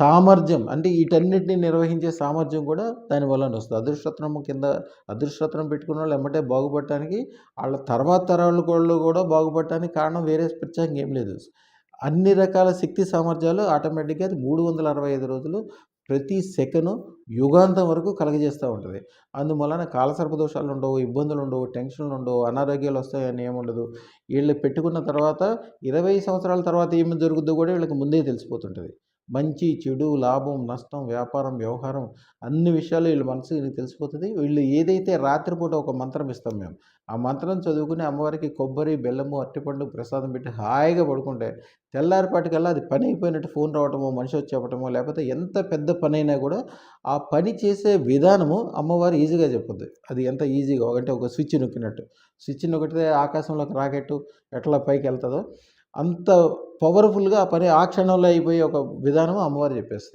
సామర్థ్యం అంటే వీటన్నిటిని నిర్వహించే సామర్థ్యం కూడా దాని వస్తుంది. అదృష్టత్రం కింద అదృష్టత్రం పెట్టుకున్న వాళ్ళు ఎమ్మటే బాగుపడటానికి వాళ్ళ తర్వాత తరాలు కూడా బాగుపడటానికి కారణం వేరే ప్రత్యేకంగా ఏం లేదు. అన్ని రకాల శక్తి సామర్థ్యాలు ఆటోమేటిక్గా అది మూడు వందల అరవై ఐదు రోజులు ప్రతి సెకను యుగాంతం వరకు కలగజేస్తూ ఉంటుంది. అందువలన కాలసర్ప దోషాలు ఉండవు ఇబ్బందులు ఉండవు టెన్షన్లు ఉండవు అనారోగ్యాలు వస్తాయని ఏముండదు వీళ్ళు పెట్టుకున్న తర్వాత ఇరవై సంవత్సరాల తర్వాత ఏమి జరుగుద్దో కూడా వీళ్ళకి ముందే తెలిసిపోతుంటుంది. మంచి చెడు లాభం నష్టం వ్యాపారం వ్యవహారం అన్ని విషయాలు వీళ్ళ మనసుకి తెలిసిపోతుంది. వీళ్ళు ఏదైతే రాత్రిపూట ఒక మంత్రం ఇస్తాం మేము ఆ మంత్రం చదువుకుని అమ్మవారికి కొబ్బరి బెల్లము అరటిపండు ప్రసాదం పెట్టి హాయిగా పడుకుంటే తెల్లారిపాటికల్లా అది పని అయిపోయినట్టు ఫోన్ రావటమో మనిషి వచ్చి చెప్పటమో లేకపోతే ఎంత పెద్ద పని అయినా కూడా ఆ పని చేసే విధానము అమ్మవారు ఈజీగా చెప్పుద్ది. అది ఎంత ఈజీగా అంటే ఒక స్విచ్ నొక్కినట్టు. స్విచ్ నొక్కితే ఆకాశంలోకి రాకెట్టు ఎట్లా పైకి వెళ్తుందో అంత పవర్ఫుల్గా ఆ పని ఆ క్షణంలో అయిపోయే ఒక విధానం అమ్మవారు చెప్పేస్తుంది.